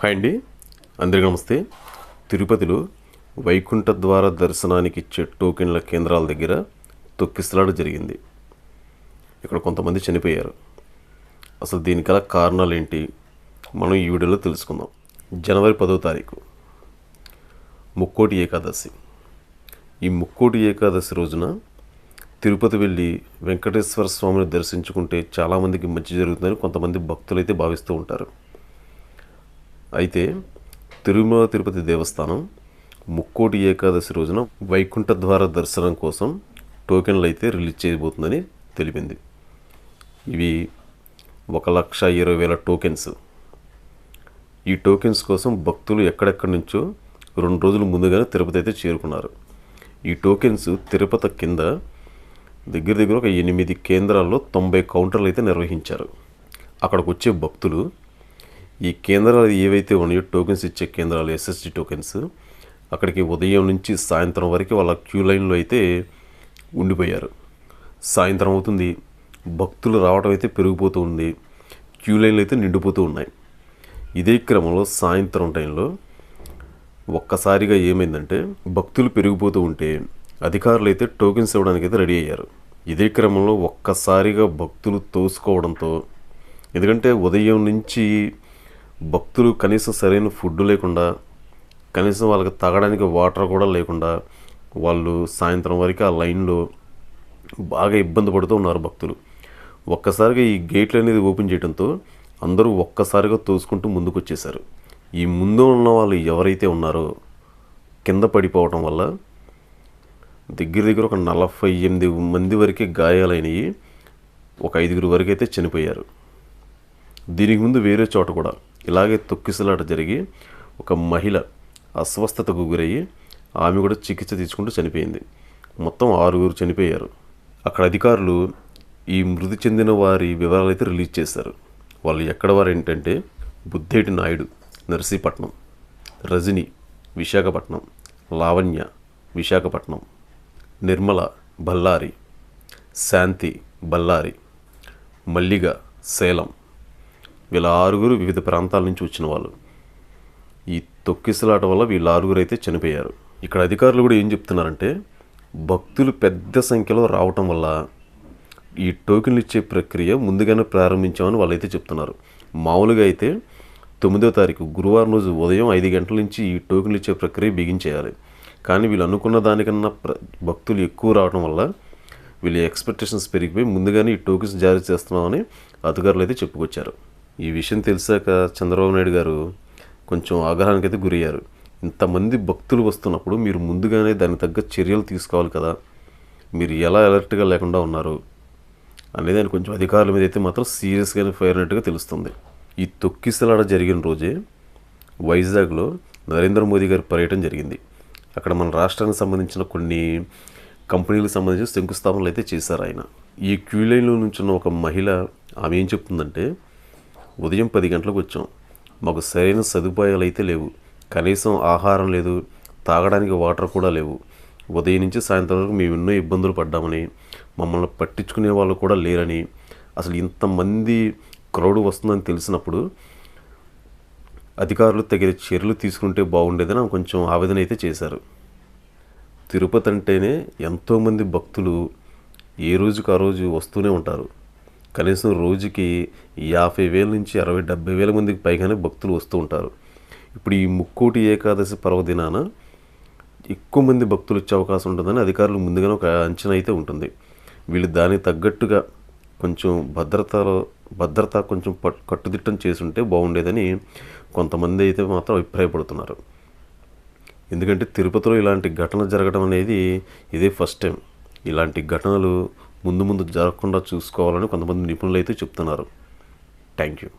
Hi అండి. అందరికీ నమస్తే. తిరుపతిలో వైకుంఠ ద్వార దర్శనానికి ఇచ్చే టోకెన్ల కేంద్రాల దగ్గర తొక్కిసలాట జరిగింది. ఇక్కడ కొంతమంది చనిపోయారు. అసలు దీనికల కారణాలు ఏంటి మనం ఈ వీడియోలో తెలుసుకుందాం. జనవరి పదో తారీఖు. ముక్కోటి ఏకాదశి. ఈ ముక్కోటి ఏకాదశి రోజున తిరుపతి వెళ్ళి వెంకటేశ్వర స్వామిని దర్శించుకుంటే చాలామందికి మంచి జరుగుతుందని కొంతమంది భక్తులైతే భావిస్తూ ఉంటారు. అయితే తిరుమల తిరుపతి దేవస్థానం ముక్కోటి ఏకాదశి రోజున వైకుంఠ ద్వార దర్శనం కోసం టోకెన్లు అయితే రిలీజ్ చేయబోతుందని తెలిపింది. ఇవి ఒక లక్ష ఇరవై వేల టోకెన్స్. ఈ టోకెన్స్ కోసం భక్తులు ఎక్కడెక్కడి నుంచో రెండు రోజుల ముందుగానే తిరుపతి అయితే చేరుకున్నారు. ఈ టోకెన్స్ తిరుపతి కింద దగ్గర దగ్గర ఒక ఎనిమిది కేంద్రాల్లో తొంభై కౌంటర్లు అయితే నిర్వహించారు. అక్కడికి వచ్చే భక్తులు ఈ కేంద్రాలు ఏవైతే ఉన్నాయో టోకెన్స్ ఇచ్చే కేంద్రాలు ఎస్ఎస్డి టోకెన్స్ అక్కడికి ఉదయం నుంచి సాయంత్రం వరకు వాళ్ళ క్యూ లైన్లో అయితే ఉండిపోయారు. సాయంత్రం అవుతుంది. భక్తులు రావడం అయితే పెరిగిపోతూ ఉంది. క్యూ లైన్లు అయితే నిండిపోతూ ఉన్నాయి. ఇదే క్రమంలో సాయంత్రం టైంలో ఒక్కసారిగా ఏమైందంటే భక్తులు పెరిగిపోతూ ఉంటే అధికారులు అయితే టోకెన్స్ ఇవ్వడానికి అయితే రెడీ అయ్యారు. ఇదే క్రమంలో ఒక్కసారిగా భక్తులు తోసుకోవడంతో ఎందుకంటే ఉదయం నుంచి భక్తులు కనీసం సరైన ఫుడ్ లేకుండా కనీసం వాళ్ళకి తాగడానికి వాటర్ కూడా లేకుండా వాళ్ళు సాయంత్రం వరకు ఆ లైన్లో బాగా ఇబ్బంది పడుతూ ఉన్నారు భక్తులు. ఒక్కసారిగా ఈ గేట్లు అనేది ఓపెన్ చేయడంతో అందరూ ఒక్కసారిగా తోసుకుంటూ ముందుకు వచ్చేసారు ఈ ముందు ఉన్న వాళ్ళు ఎవరైతే ఉన్నారో కింద పడిపోవటం వల్ల దగ్గర దగ్గర ఒక నలభై ఎనిమిది మంది వరకే గాయాలైనవి ఒక ఐదుగురు వరకు అయితే చనిపోయారు. దీనికి ముందు వేరే చోట కూడా ఇలాగే తొక్కిసలాట జరిగి ఒక మహిళ అస్వస్థతకు గురయ్యి ఆమె కూడా చికిత్స తీసుకుంటూ చనిపోయింది. మొత్తం ఆరుగురు చనిపోయారు. అక్కడ అధికారులు ఈ మృతి చెందిన వారి వివరాలు అయితే రిలీజ్ చేశారు. వాళ్ళు ఎక్కడ వారు ఏంటంటే బుద్ధేటి నాయుడు నర్సీపట్నం రజని విశాఖపట్నం లావణ్య విశాఖపట్నం నిర్మల బల్లారి శాంతి బళ్ళారి మల్లిగ సేలం వీళ్ళ ఆరుగురు వివిధ ప్రాంతాల నుంచి వచ్చిన వాళ్ళు. ఈ తొక్కిసలాట వల్ల వీళ్ళ ఆరుగురు అయితే చనిపోయారు. ఇక్కడ అధికారులు కూడా ఏం చెప్తున్నారంటే భక్తులు పెద్ద సంఖ్యలో రావటం వల్ల ఈ టోకెన్లు ఇచ్చే ప్రక్రియ ముందుగానే ప్రారంభించామని వాళ్ళైతే చెప్తున్నారు. మామూలుగా అయితే తొమ్మిదో తారీఖు గురువారం రోజు ఉదయం ఐదు గంటల నుంచి ఈ టోకెన్లు ఇచ్చే ప్రక్రియ బిగించేయాలి కానీ వీళ్ళు అనుకున్న దానికన్నా ప్ర భక్తులు ఎక్కువ రావడం వల్ల వీళ్ళ ఎక్స్పెక్టేషన్స్ పెరిగిపోయి ముందుగానే ఈ టోకెన్స్ జారీ చేస్తున్నామని అధికారులు అయితే చెప్పుకొచ్చారు. ఈ విషయం తెలిసాక చంద్రబాబు నాయుడు గారు కొంచెం ఆగ్రహానికి అయితే గురయ్యారు. ఇంతమంది భక్తులు వస్తున్నప్పుడు మీరు ముందుగానే దానికి తగ్గ చర్యలు తీసుకోవాలి కదా. మీరు ఎలా అలర్ట్గా లేకుండా ఉన్నారు అనేది ఆయన కొంచెం అధికారుల మీద అయితే మాత్రం సీరియస్గానే ఫైర్ అయినట్టుగా తెలుస్తుంది. ఈ తొక్కిసలాడ జరిగిన రోజే వైజాగ్లో నరేంద్ర మోదీ గారి పర్యటన జరిగింది. అక్కడ మన రాష్ట్రానికి సంబంధించిన కొన్ని కంపెనీలకు సంబంధించిన శంకుస్థాపనలు అయితే చేశారు ఆయన. ఈ క్యూ లైన్లో నుంచున్న ఒక మహిళ ఆమె ఏం చెప్తుందంటే ఉదయం పది గంటలకు వచ్చాం. మాకు సరైన సదుపాయాలు అయితే లేవు. కనీసం ఆహారం లేదు తాగడానికి వాటర్ కూడా లేవు. ఉదయం నుంచి సాయంత్రం వరకు మేము ఎన్నో ఇబ్బందులు పడ్డామని మమ్మల్ని పట్టించుకునే వాళ్ళు కూడా లేరని అసలు ఇంతమంది క్రౌడ్ వస్తుందని తెలిసినప్పుడు అధికారులు తగిన చర్యలు తీసుకుంటే బాగుండేదని కొంచెం ఆవేదన అయితే చేశారు. తిరుపతి అంటేనే ఎంతోమంది భక్తులు ఏ రోజుకు ఆ రోజు వస్తూనే ఉంటారు. కనీసం రోజుకి యాభై వేల నుంచి అరవై డెబ్బై వేల మందికి పైగానే భక్తులు వస్తూ ఉంటారు. ఇప్పుడు ఈ ముక్కోటి ఏకాదశి పర్వదినాన ఎక్కువ మంది భక్తులు వచ్చే అవకాశం ఉంటుందని అధికారులు ముందుగానే ఒక అంచనా అయితే ఉంటుంది. వీళ్ళు దానికి తగ్గట్టుగా కొంచెం భద్రతలో భద్రత కొంచెం పట్ కట్టుదిట్టం చేసుంటే బాగుండేదని కొంతమంది అయితే మాత్రం అభిప్రాయపడుతున్నారు. ఎందుకంటే తిరుపతిలో ఇలాంటి ఘటన జరగడం అనేది ఇదే ఫస్ట్ టైం. ఇలాంటి ఘటనలు ముందు ముందు జరగకుండా చూసుకోవాలని కొంతమంది నిపుణులు అయితే చెప్తున్నారు. Thank you